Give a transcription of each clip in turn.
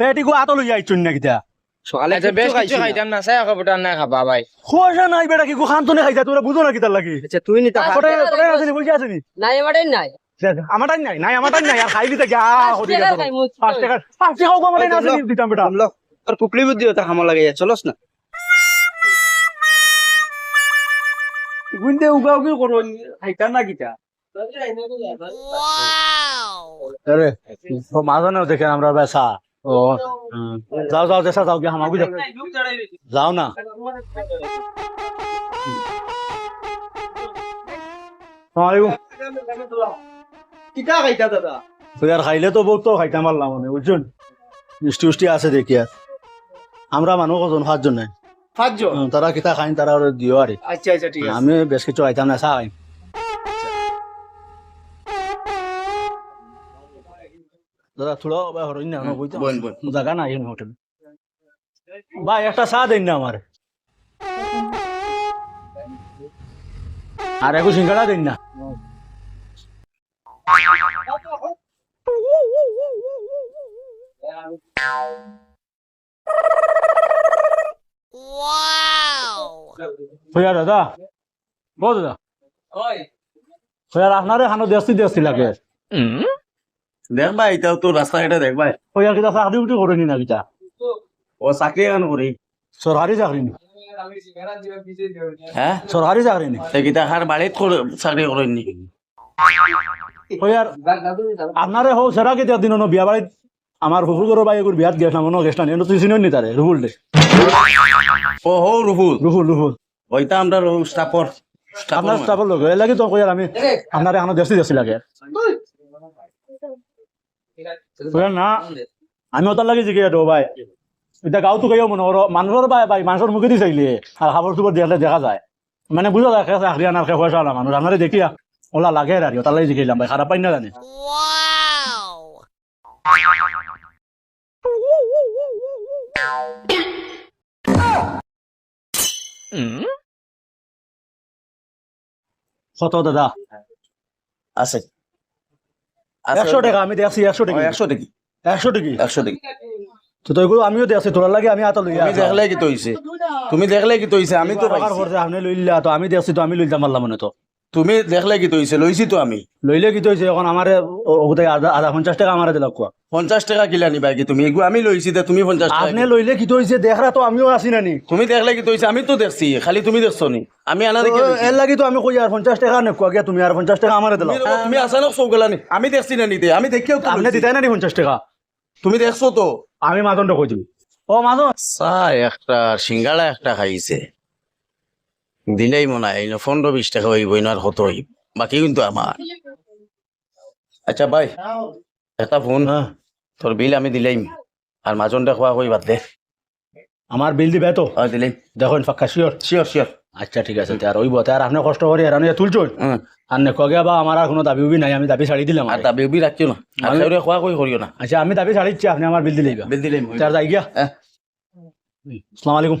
এটি গো আতো আইছুন না কিতা সকালে আচ্ছা বেশ কিছু খাইতাম না। খবরটা না খাবা ভাই খোয়াশা নাই বেটা কি গো খান্তনে খাইতা তোরা বুঝো না কিতার লাগি। আচ্ছা তুই নি বলছি আছে নি নাই। আমারটাই নাই আমারটাই নাই নাই আমারটাই নাই আর খাইলি আ হদি টাকা টাকা পাঁচ টাকা গো না আছে দিতাম বেটা। তোর কুকলি বুদ্ধি লাগে চলস না। গুন্দে উগা উগি করো খাইতা না কিতা আরে ও মাঝানে দেখে আমরা বেসা ও যাও যাও দেশা যাও গিয়ে হামাগুই যাও যাও না আসসালামাইকুম কিতা খাইতা দাদা তো আর খাইলে তো বহুত তো খাইতাম পারলাম মানে বুঝছেন? মিষ্টি উষ্টি আছে দেখি আর। আমরা মানুষ কজন পাঁচজন নাই। পাঁচজন হুম, তারা কিতা খাইন তারা দিও আরে আচ্ছা আচ্ছা ঠিক আছে। আমি বেশ কিছু খাইতাম না চা খাইম। দাদা থোড়া বা হরইন না আমার বইতে বল, বল। জায়গা নাই এখানে হোটেল। ভাই একটা চা দেন না আমার। আর একটু সিঙ্গাড়া দেন না। দাদা। বল দাদা। হইয়া আপনারে খানো দেশি দেশি লাগে দেখ ভাই এটাও তো রাস্তাঘাটে দেখ ভাই। হইয়া কিতা চাকরি উঠি করেনি না কিতা ও চাকরি এখন করি। সরকারি চাকরি নি? হ্যাঁ? সরকারি চাকরি নি? গীতা খার বাড়িত করে- চাকরি করেন নি? আপনারে হও সেরা কেতিয়া দিন বিয়া বাড়িত আমার শ্বশুর ঘরের বাই এগুলো বিয়াত গেছিলাম ন গেছিলাম এনে তুই চিনি নি তারে রুহুল দে। ও হো রুহুল রুহুল রুহুল ওইটা আমরা স্টাফর আপনার স্টাফের লোক এর লাগি। তো কইয়ার আমি আপনার এখনও দেশি দেশি লাগে। না। আমি ওটার লাগি জিজ্ঞেস ভাই। এটা গাঁওতো কেউ মনে করো মানুষের ভাই ভাই মানুষের মুখে দি চাইলে। আর খাবার চুপর দিয়ালে দেখা যায়। মানে বুঝা যায় খেয়ে চাকরি আনার খেয়ে পয়সা আনা মানুষ আপনারে দেখিয়া ওলা লাগে আর ওটার লাগি জিজ্ঞাসলাম ভাই খারাপ পাই না জানে কত দাদা। আছে। একশো টাকা আমি দেখছি একশো ও, টাকা একশো দেখি একশো টাকি। একশো দেখি তো তো এগুলো আমিও দেখছি তোর লাগে আমি লইয়া আমি দেখলে কি তৈছে তুমি দেখলে কি তৈছে আমি তো টাকার পাইছি। পর আপনি লইলা তো আমি দেখছি তো আমি লইতাম পারলাম মানে তো। তুমি দেখলে কি তৈছে? লইছি তো আমি। লইলে কি হয়েছে এখন আমার আধা আধা পঞ্চাশ টাকা আমার দিলাক কোয়া পঞ্চাশ টাকা কিলা নিবা কি তুমি? এগু আমি লইছি তে তুমি পঞ্চাশ টাকা আপনি লইলে কি হয়েছে দেখরা তো আমিও আছি নানি। তুমি দেখলে কি তৈছে? আমি তো দেখছি খালি তুমি দেখছ নি। আমি আনা দেখি। এর লাগি তো আমি কই আর পঞ্চাশ টাকা নেকুয়া গিয়া তুমি আর পঞ্চাশ টাকা আমার দিলাম তুমি- তুমি আসানক সব গেলা নি? আমি দেখছি না নিতে আমি দেখিও তো আপনি। দিতাই নানি পঞ্চাশ টাকা। তুমি দেখছ তো। আমি মাজনটা কই দিবি ও মাজন। চা একটা সিঙ্গাড়া একটা খাইছে। দিলেই মনে হয় না পনেরো বিশ টাকা হইব না আর হইব? বাকি কিন্তু আমার। আচ্ছা ভাই এটা ফোন হ্যাঁ। তোর বিল আমি দিলাইম। আর মাজনটা খোয়া কই বাদ দে। আমার বিল দিবে তো? হয় দিলাইম। দেখুন ফাঁকা শিওর শিওর শিওর আচ্ছা ঠিক আছে আর ওইব আর আপনি কষ্ট করে আর তুলছুন হুম আর নেকুয়া গিয়া বা আমার আর কোনো দাবি উবি নাই আমি দাবি ছাড়ি দিলাম আর দাবি উবি রাখিও না। আর আমি- খাইরে খোয়া কই করিও না। আচ্ছা আমি দাবি ছাড়িচ্ছি আপনি আমার বিল দিলেই বিল দিলাইম তার যাই গিয়া। হ্যাঁ। আসসালামু আলাইকুম।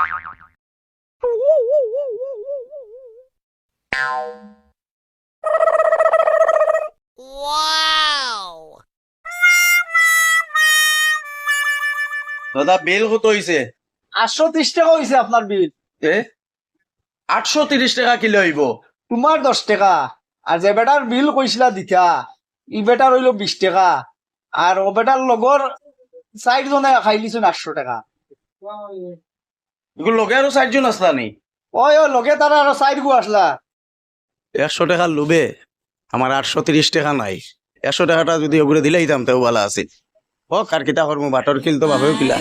দাদা বিল কত হইছে? আটশো ত্রিশ টাকা হয়েছে আপনার বিল এ? আটশো তিরিশ টাকা কিলো হইব? তোমার দশ টাকা। আর যে বেটার বিল কইছিলা দিতা ই বেটার হইল বিশ টাকা। আর ও বেটার লগর চাইড জনে খাই লিছুন আটশো টাকা। এগুলো লগে আরও চারজন আসলা নি? ওই ও লগে তারা আরও সাইড গু আসলা একশো টাকার লোভে আমার আটশো তিরিশ টাকা নাই। একশো টাকাটা যদি ওগুলো দিলে দিতাম, তাও ভালো আছে। ও কার কিতা কর্ম বাটর কিল। তো ভাবেও কিলা